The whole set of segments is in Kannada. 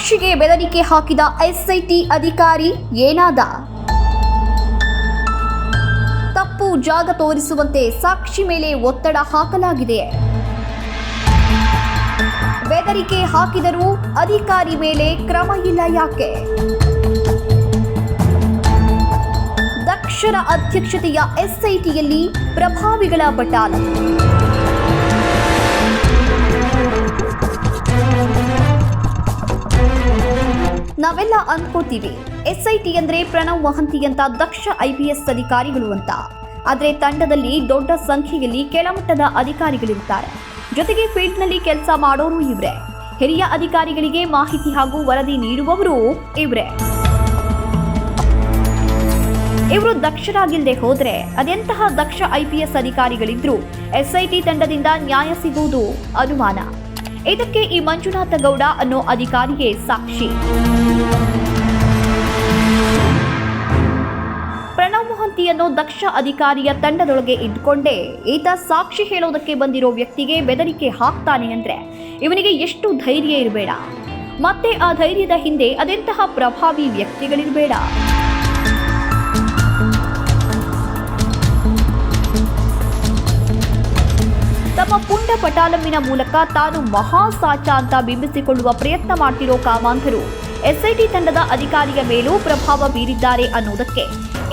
ಸಾಕ್ಷಿಗೆ ಬೆದರಿಕೆ ಹಾಕಿದ ಎಸ್ಐಟಿ ಅಧಿಕಾರಿ ಏನಾದ? ತಪ್ಪು ಜಾಗ ತೋರಿಸುವಂತೆ ಸಾಕ್ಷಿ ಮೇಲೆ ಒತ್ತಡ ಹಾಕಲಾಗಿದೆ. ಬೆದರಿಕೆ ಹಾಕಿದರೂ ಅಧಿಕಾರಿ ಮೇಲೆ ಕ್ರಮ ಇಲ್ಲ ಯಾಕೆ? ದಕ್ಷರ ಅಧ್ಯಕ್ಷತೆಯ ಎಸ್ಐಟಿಯಲ್ಲಿ ಪ್ರಭಾವಿಗಳ ಬಟಾಲ. ನಾವೆಲ್ಲ ಅನ್ಕೋತೀವಿ. ಎಸ್ಐಟಿ ಅಂದ್ರೆ ಪ್ರಣವ್ ಮಹಂತಿ ಅಂತ ದಕ್ಷ ಐಪಿಎಸ್ ಅಧಿಕಾರಿಗಳು ಅಂತ. ಆದ್ರೆ ತಂಡದಲ್ಲಿ ದೊಡ್ಡ ಸಂಖ್ಯೆಯಲ್ಲಿ ಕೆಳಮಟ್ಟದ ಅಧಿಕಾರಿಗಳಿರ್ತಾರೆ. ಜೊತೆಗೆ ಫೀಲ್ಡ್ನಲ್ಲಿ ಕೆಲಸ ಮಾಡೋರು ಇವ್ರೆ. ಹಿರಿಯ ಅಧಿಕಾರಿಗಳಿಗೆ ಮಾಹಿತಿ ಹಾಗೂ ವರದಿ ನೀಡುವವರು ಇವ್ರೆ. ಇವರು ದಕ್ಷರಾಗಿಲ್ಲದೆ ಹೋದ್ರೆ ಅದೆಂತಹ ದಕ್ಷ ಐಪಿಎಸ್ ಅಧಿಕಾರಿಗಳಿದ್ರು? ಎಸ್ಐಟಿ ತಂಡದಿಂದ ನ್ಯಾಯ ಸಿಗುವುದು ಅನುಮಾನ. ಇದಕ್ಕೆ ಈ ಮಂಜುನಾಥ ಗೌಡ ಅನ್ನೋ ಅಧಿಕಾರಿಯೇ ಸಾಕ್ಷಿ. ಪ್ರಣವ್ ಮೊಹಂತಿಯನ್ನು ದಕ್ಷ ಅಧಿಕಾರಿಯ ತಂಡದೊಳಗೆ ಇದ್ದುಕೊಂಡೇ ಈತ ಸಾಕ್ಷಿ ಹೇಳೋದಕ್ಕೆ ಬಂದಿರೋ ವ್ಯಕ್ತಿಗೆ ಬೆದರಿಕೆ ಹಾಕ್ತಾನೆ ಅಂದ್ರೆ ಇವನಿಗೆ ಎಷ್ಟು ಧೈರ್ಯ ಇರಬೇಡ. ಮತ್ತೆ ಆ ಧೈರ್ಯದ ಹಿಂದೆ ಅದೆಂತಹ ಪ್ರಭಾವಿ ವ್ಯಕ್ತಿಗಳಿರಬೇಡ. ಪಟಾಲಮ್ಮಿನ ಮೂಲಕ ತಾನು ಮಹಾಸಾಚ ಅಂತ ಬಿಂಬಿಸಿಕೊಳ್ಳುವ ಪ್ರಯತ್ನ ಮಾಡ್ತಿರೋ ಕಾಮಾಂಧರು. ಎಸ್ಐಟಿ ತಂಡದ ಅಧಿಕಾರಿಯ ಮೇಲೂ ಪ್ರಭಾವ ಬೀರಿದ್ದಾರೆ ಅನ್ನೋದಕ್ಕೆ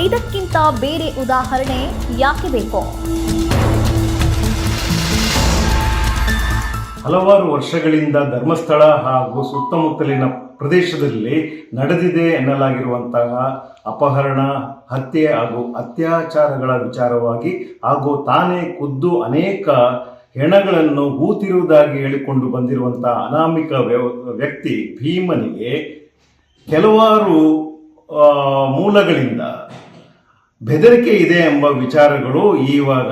ಇದಕ್ಕಿಂತ ಬೇರೆ ಉದಾಹರಣೆ ಯಾಕೆ ಬೇಕೋ? ಹಲವಾರು ವರ್ಷಗಳಿಂದ ಧರ್ಮಸ್ಥಳ ಹಾಗೂ ಸುತ್ತಮುತ್ತಲಿನ ಪ್ರದೇಶದಲ್ಲಿ ನಡೆದಿದೆ ಎನ್ನಲಾಗಿರುವಂತಹ ಅಪಹರಣ, ಹತ್ಯೆ ಹಾಗೂ ಅತ್ಯಾಚಾರಗಳ ವಿಚಾರವಾಗಿ ಹಾಗೂ ತಾನೇ ಖುದ್ದು ಅನೇಕ ಹೆಣಗಳನ್ನು ಹೂತಿರುವುದಾಗಿ ಹೇಳಿಕೊಂಡು ಬಂದಿರುವಂತಹ ಅನಾಮಿಕ ವ್ಯಕ್ತಿ ಭೀಮನಿಗೆ ಕೆಲವಾರು ಮೂಲಗಳಿಂದ ಬೆದರಿಕೆ ಇದೆ ಎಂಬ ವಿಚಾರಗಳು ಇವಾಗ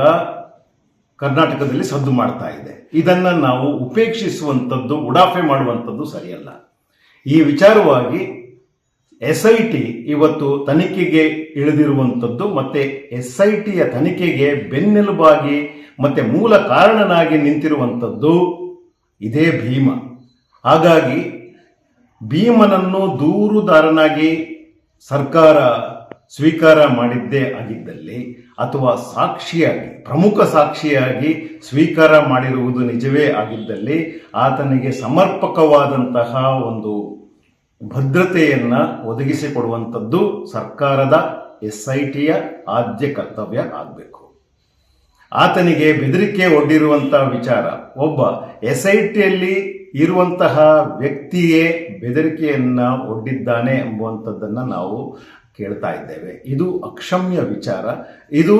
ಕರ್ನಾಟಕದಲ್ಲಿ ಸದ್ದು ಮಾಡ್ತಾ ಇದೆ. ಇದನ್ನು ನಾವು ಉಪೇಕ್ಷಿಸುವಂಥದ್ದು, ಉಡಾಫೆ ಮಾಡುವಂಥದ್ದು ಸರಿಯಲ್ಲ. ಈ ವಿಚಾರವಾಗಿ ಎಸ್ ಐ ಟಿ ಇವತ್ತು ತನಿಖೆಗೆ ಇಳಿದಿರುವಂಥದ್ದು ಮತ್ತೆ ಎಸ್ ಐ ಟಿಯ ತನಿಖೆಗೆ ಬೆನ್ನೆಲುಬಾಗಿ ಮತ್ತೆ ಮೂಲ ಕಾರಣನಾಗಿ ನಿಂತಿರುವಂಥದ್ದು ಇದೇ ಭೀಮ. ಹಾಗಾಗಿ ಭೀಮನನ್ನು ದೂರುದಾರನಾಗಿ ಸರ್ಕಾರ ಸ್ವೀಕಾರ ಮಾಡಿದ್ದೇ ಆಗಿದ್ದಲ್ಲಿ ಅಥವಾ ಸಾಕ್ಷಿಯಾಗಿ, ಪ್ರಮುಖ ಸಾಕ್ಷಿಯಾಗಿ ಸ್ವೀಕಾರ ಮಾಡಿರುವುದು ನಿಜವೇ ಆಗಿದ್ದಲ್ಲಿ ಆತನಿಗೆ ಸಮರ್ಪಕವಾದಂತಹ ಒಂದು ಭದ್ರತೆಯನ್ನ ಒದಗಿಸಿಕೊಡುವಂಥದ್ದು ಸರ್ಕಾರದ ಎಸ್ ಐ ಟಿಯ ಆದ್ಯ ಕರ್ತವ್ಯ ಆಗಬೇಕು. ಆತನಿಗೆ ಬೆದರಿಕೆ ಒಡ್ಡಿರುವಂತಹ ವಿಚಾರ, ಒಬ್ಬ ಎಸ್ ಐ ಟಿಯಲ್ಲಿ ಇರುವಂತಹ ವ್ಯಕ್ತಿಯೇ ಬೆದರಿಕೆಯನ್ನು ಒಡ್ಡಿದ್ದಾನೆ ಎಂಬುವಂಥದ್ದನ್ನು ನಾವು ಕೇಳ್ತಾ ಇದ್ದೇವೆ. ಇದು ಅಕ್ಷಮ್ಯ ವಿಚಾರ. ಇದು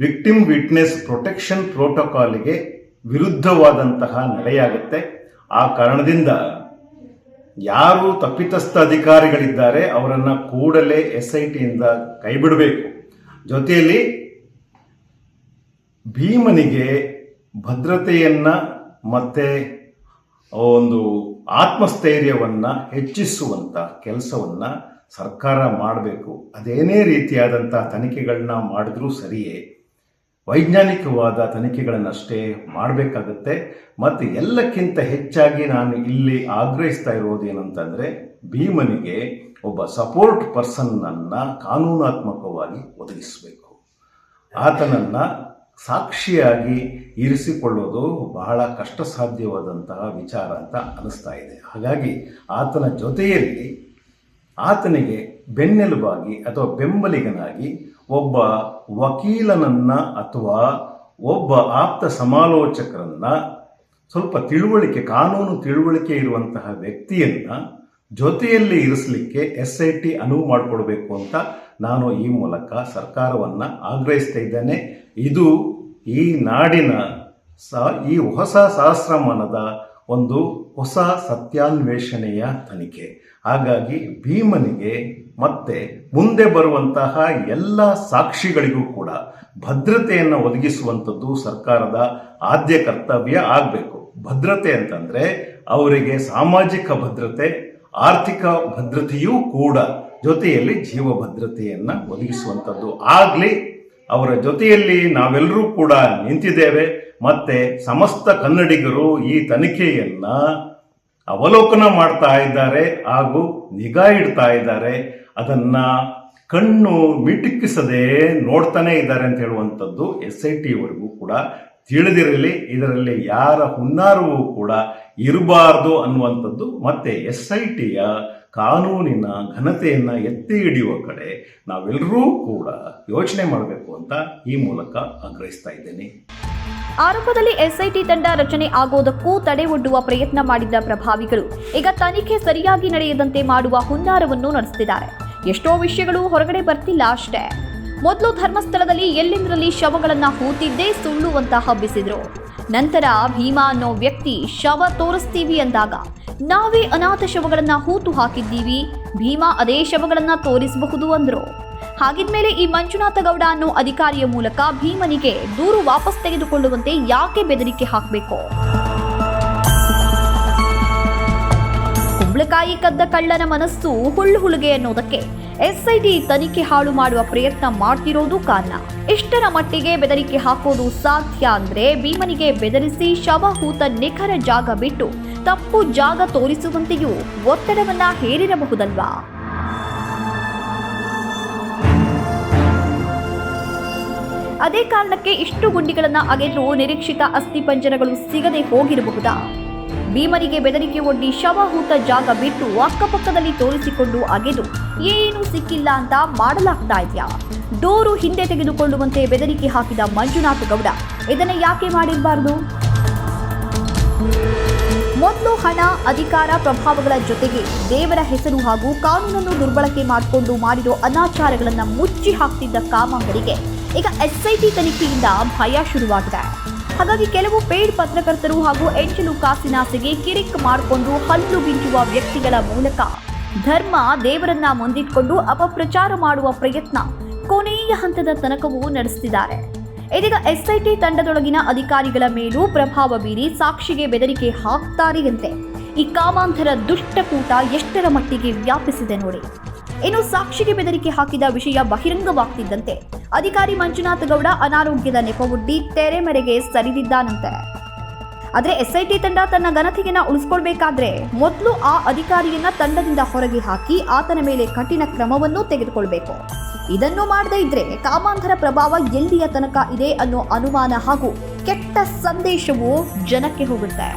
ವಿಕ್ಟಿಮ್ ವಿಟ್ನೆಸ್ ಪ್ರೊಟೆಕ್ಷನ್ ಪ್ರೋಟೋಕಾಲ್ಗೆ ವಿರುದ್ಧವಾದಂತಹ ನಡೆಯಾಗುತ್ತೆ. ಆ ಕಾರಣದಿಂದ ಯಾರು ತಪ್ಪಿತಸ್ಥ ಅಧಿಕಾರಿಗಳಿದ್ದಾರೆ, ಅವರನ್ನು ಕೂಡಲೇ ಎಸ್ ಐ ಟಿಯಿಂದ ಕೈಬಿಡಬೇಕು. ಜೊತೆಯಲ್ಲಿ ಭೀಮನಿಗೆ ಭದ್ರತೆಯನ್ನು ಮತ್ತೆ ಒಂದು ಆತ್ಮಸ್ಥೈರ್ಯವನ್ನು ಹೆಚ್ಚಿಸುವಂಥ ಕೆಲಸವನ್ನು ಸರ್ಕಾರ ಮಾಡಬೇಕು. ಅದೇನೇ ರೀತಿಯಾದಂಥ ತನಿಖೆಗಳನ್ನ ಮಾಡಿದ್ರೂ ಸರಿಯೇ. ವೈಜ್ಞಾನಿಕವಾದ ತನಿಖೆಗಳನ್ನಷ್ಟೇ ಮಾಡಬೇಕಾಗುತ್ತೆ. ಮತ್ತು ಎಲ್ಲಕ್ಕಿಂತ ಹೆಚ್ಚಾಗಿ ನಾನು ಇಲ್ಲಿ ಆಗ್ರಹಿಸ್ತಾ ಇರೋದು ಏನಂತಂದರೆ ಭೀಮನಿಗೆ ಒಬ್ಬ ಸಪೋರ್ಟ್ ಪರ್ಸನ್ನನ್ನು ಕಾನೂನಾತ್ಮಕವಾಗಿ ಒದಗಿಸಬೇಕು. ಆತನನ್ನು ಸಾಕ್ಷಿಯಾಗಿ ಇರಿಸಿಕೊಳ್ಳೋದು ಬಹಳ ಕಷ್ಟ ಸಾಧ್ಯವಾದಂತಹ ವಿಚಾರ ಅಂತ ಅನ್ನಿಸ್ತಾ ಇದೆ. ಹಾಗಾಗಿ ಆತನ ಜೊತೆಯಲ್ಲಿ ಆತನಿಗೆ ಬೆನ್ನೆಲುಬಾಗಿ ಅಥವಾ ಬೆಂಬಲಿಗನಾಗಿ ಒಬ್ಬ ವಕೀಲನನ್ನ ಅಥವಾ ಒಬ್ಬ ಆಪ್ತ ಸಮಾಲೋಚಕರನ್ನ ಸ್ವಲ್ಪ ತಿಳುವಳಿಕೆ, ಕಾನೂನು ತಿಳುವಳಿಕೆ ಇರುವಂತಹ ವ್ಯಕ್ತಿಯನ್ನ ಜೊತೆಯಲ್ಲಿ ಇರಿಸಲಿಕ್ಕೆ ಎಸ್ ಐ ಟಿ ಅನುವು ಮಾಡಿಕೊಡ್ಬೇಕು ಅಂತ ನಾನು ಈ ಮೂಲಕ ಸರ್ಕಾರವನ್ನು ಆಗ್ರಹಿಸ್ತಾ ಇದ್ದೇನೆ. ಇದು ಈ ನಾಡಿನ ಸ, ಈ ಹೊಸ ಸಹಸ್ರಮಾನದ ಒಂದು ಹೊಸ ಸತ್ಯಾನ್ವೇಷಣೆಯ ತನಿಖೆ. ಹಾಗಾಗಿ ಭೀಮನಿಗೆ ಮತ್ತೆ ಮುಂದೆ ಬರುವಂತಹ ಎಲ್ಲ ಸಾಕ್ಷಿಗಳಿಗೂ ಕೂಡ ಭದ್ರತೆಯನ್ನು ಒದಗಿಸುವಂಥದ್ದು ಸರ್ಕಾರದ ಆದ್ಯ ಕರ್ತವ್ಯ ಆಗಬೇಕು. ಭದ್ರತೆ ಅಂತಂದ್ರೆ ಅವರಿಗೆ ಸಾಮಾಜಿಕ ಭದ್ರತೆ, ಆರ್ಥಿಕ ಭದ್ರತೆಯೂ ಕೂಡ ಜೊತೆಯಲ್ಲಿ ಜೀವ ಭದ್ರತೆಯನ್ನು ಒದಗಿಸುವಂಥದ್ದು ಆಗಲಿ ಅವರ ಜೊತೆಯಲ್ಲಿ ನಾವೆಲ್ಲರೂ ಕೂಡ ನಿಂತಿದ್ದೇವೆ. ಮತ್ತೆ ಸಮಸ್ತ ಕನ್ನಡಿಗರು ಈ ತನಿಖೆಯನ್ನ ಅವಲೋಕನ ಮಾಡ್ತಾ ಇದ್ದಾರೆ ಹಾಗೂ ನಿಗಾ ಇಡ್ತಾ ಇದ್ದಾರೆ. ಅದನ್ನ ಕಣ್ಣು ಮಿಟುಕಿಸದೆ ನೋಡ್ತಾನೆ ಇದ್ದಾರೆ ಅಂತ ಹೇಳುವಂಥದ್ದು ಎಸ್ ಐ ಟಿವರೆಗೂ ಕೂಡ ತಿಳಿದಿರಲಿ. ಇದರಲ್ಲಿ ಯಾರ ಹುನ್ನಾರವೂ ಕೂಡ ಇರಬಾರ್ದು ಅನ್ನುವಂಥದ್ದು ಮತ್ತೆ ಎಸ್ ಐ ಟಿಯ ಕಾನೂನಿನ ಘನತೆಯನ್ನು ಎತ್ತಿ ಹಿಡಿಯುವ ಕಡೆ ನಾವೆಲ್ಲರೂ ಕೂಡ ಯೋಚನೆ ಮಾಡಬೇಕು ಅಂತ ಈ ಮೂಲಕ ಆಗ್ರಹಿಸ್ತಾ ಇದ್ದೇನೆ. ಆರಂಭದಲ್ಲಿ ಎಸ್ಐಟಿ ತಂಡ ರಚನೆ ಆಗೋದಕ್ಕೂ ತಡೆ ಒಡ್ಡುವ ಪ್ರಯತ್ನ ಮಾಡಿದ್ದ ಪ್ರಭಾವಿಗಳು, ಈಗ ತನಿಖೆ ಸರಿಯಾಗಿ ನಡೆಯದಂತೆ ಮಾಡುವ ಹುನ್ನಾರವನ್ನು ನಡೆಸುತ್ತಿದ್ದಾರೆ ಎಷ್ಟೋ ವಿಷಯಗಳು ಹೊರಗಡೆ ಬರ್ತಿಲ್ಲ ಅಷ್ಟೇ. ಮೊದಲು ಧರ್ಮಸ್ಥಳದಲ್ಲಿ ಎಲ್ಲೆಂದರಲ್ಲಿ ಶವಗಳನ್ನ ಹೂತಿದ್ದೇ ಸುಳ್ಳು ಅಂತ ಹಬ್ಬಿಸಿದ್ರು. ನಂತರ ಭೀಮಾ ಅನ್ನೋ ವ್ಯಕ್ತಿ ಶವ ತೋರಿಸ್ತೀವಿ ಅಂದಾಗ ನಾವೇ ಅನಾಥ ಶವಗಳನ್ನ ಹೂತು ಹಾಕಿದ್ದೀವಿ. ಭೀಮಾ ಅದೇ ಶವಗಳನ್ನ ತೋರಿಸಬಹುದು ಅಂದ್ರು. ಹಾಗಿದ್ಮೇಲೆ ಈ ಮಂಜುನಾಥ ಗೌಡ ಅನ್ನೋ ಅಧಿಕಾರಿಯ ಮೂಲಕ ಭೀಮನಿಗೆ ದೂರು ವಾಪಸ್ ತೆಗೆದುಕೊಳ್ಳುವಂತೆ ಯಾಕೆ ಬೆದರಿಕೆ ಹಾಕಬೇಕು? ಕುಂಬಳಕಾಯಿ ಕದ್ದ ಕಳ್ಳನ ಮನಸ್ಸು ಹುಳ್ಳು ಹುಳುಗೆ ಅನ್ನೋದಕ್ಕೆ ಎಸ್ಐಟಿ ತನಿಖೆ ಹಾಳು ಮಾಡುವ ಪ್ರಯತ್ನ ಮಾಡ್ತಿರೋದು ಕಾರಣ. ಇಷ್ಟರ ಮಟ್ಟಿಗೆ ಬೆದರಿಕೆ ಹಾಕೋದು ಸಾಧ್ಯ ಅಂದ್ರೆ ಭೀಮನಿಗೆ ಬೆದರಿಸಿ ಶವ ಹೂತ ನಿಖರ ಜಾಗ ಬಿಟ್ಟು ತಪ್ಪು ಜಾಗ ತೋರಿಸುವಂತೆಯೂ ಒತ್ತಡವನ್ನ ಹೇರಿರಬಹುದಲ್ವಾ? ಅದೇ ಕಾರಣಕ್ಕೆ ಇಷ್ಟು ಗುಂಡಿಗಳನ್ನು ಅಗೆದು ನಿರೀಕ್ಷಿತ ಅಸ್ಥಿಪಂಜರಗಳು ಸಿಗದೆ ಹೋಗಿರಬಹುದಾ? ಭೀಮರಿಗೆ ಬೆದರಿಕೆ ಒಡ್ಡಿ ಶವ ಹೂತ ಜಾಗ ಬಿಟ್ಟು ಅಕ್ಕಪಕ್ಕದಲ್ಲಿ ತೋರಿಸಿಕೊಂಡು ಅಗೆದು ಏನೂ ಸಿಕ್ಕಿಲ್ಲ ಅಂತ ಮಾಡಲಾಗ್ತಾ ಇದೆಯಾ? ಡೋರು ಹಿಂದೆ ತೆಗೆದುಕೊಳ್ಳುವಂತೆ ಬೆದರಿಕೆ ಹಾಕಿದ ಮಂಜುನಾಥ ಗೌಡ, ಇದನ್ನ ಯಾಕೆ ಮಾಡಿರಬಾರದು? ಮೊದಲು ಹಣ, ಅಧಿಕಾರ, ಪ್ರಭಾವಗಳ ಜೊತೆಗೆ ದೇವರ ಹೆಸರು ಹಾಗೂ ಕಾನೂನನ್ನು ದುರ್ಬಳಕೆ ಮಾಡಿಕೊಂಡು ಮಾಡಿರೋ ಅನಾಚಾರಗಳನ್ನು ಮುಚ್ಚಿ ಹಾಕ್ತಿದ್ದ ಕಾಮಂಗರಿಗೆ ಈಗ ಎಸ್ಐಟಿ ತನಿಖೆಯಿಂದ ಭಯ ಶುರುವಾಗಿದೆ. ಹಾಗಾಗಿ ಕೆಲವು ಪೇಡ್ ಪತ್ರಕರ್ತರು ಹಾಗೂ ಎಂಚಲು ಕಾಸಿನಾಸೆಗೆ ಕಿರಿಕ್ ಮಾಡಿಕೊಂಡು ಹಲ್ಲು ಬಿಂಚುವ ವ್ಯಕ್ತಿಗಳ ಮೂಲಕ ಧರ್ಮ ದೇವರನ್ನ ಮುಂದಿಟ್ಕೊಂಡು ಅಪಪ್ರಚಾರ ಮಾಡುವ ಪ್ರಯತ್ನ ಕೊನೆಯ ಹಂತದ ತನಕವೂ ನಡೆಸುತ್ತಿದ್ದಾರೆ ಇದೀಗ ಎಸ್ಐಟಿ ತಂಡದೊಳಗಿನ ಅಧಿಕಾರಿಗಳ ಮೇಲೂ ಪ್ರಭಾವ ಬೀರಿ ಸಾಕ್ಷಿಗೆ ಬೆದರಿಕೆ ಹಾಕ್ತಾರೆಯಂತೆ ಈ ಕಾಮಾಂಧರ ದುಷ್ಟಕೂಟ ಎಷ್ಟರ ಮಟ್ಟಿಗೆ ವ್ಯಾಪಿಸಿದೆ ನೋಡಿ. ಇನ್ನು ಸಾಕ್ಷಿಗೆ ಬೆದರಿಕೆ ಹಾಕಿದ ವಿಷಯ ಬಹಿರಂಗವಾಗ್ತಿದ್ದಂತೆ. ಅಧಿಕಾರಿ ಮಂಜುನಾಥ ಗೌಡ ಅನಾರೋಗ್ಯದ ನೆಪವೊಡ್ಡಿ ತೆರೆಮರೆಗೆ ಸರಿದಿದ್ದಾನಂತೆ ಆದ್ರೆ ಎಸ್ಐಟಿ ತಂಡ ತನ್ನ ಘನತೆಯನ್ನ ಉಳಿಸ್ಕೊಳ್ಬೇಕಾದ್ರೆ ಮೊದಲು ಆ ಅಧಿಕಾರಿಯನ್ನ ತಂಡದಿಂದ ಹೊರಗೆ ಹಾಕಿ ಆತನ ಮೇಲೆ ಕಠಿಣ ಕ್ರಮವನ್ನು ತೆಗೆದುಕೊಳ್ಬೇಕು. ಇದನ್ನು ಮಾಡದೇ ಇದ್ರೆ ಕಾಮಾಂಧರ ಪ್ರಭಾವ ಎಲ್ಲಿಯ ತನಕ ಇದೆ ಅನ್ನೋ ಅನುಮಾನ ಹಾಗೂ ಕೆಟ್ಟ ಸಂದೇಶವು ಜನಕ್ಕೆ ಹೋಗುತ್ತೆ.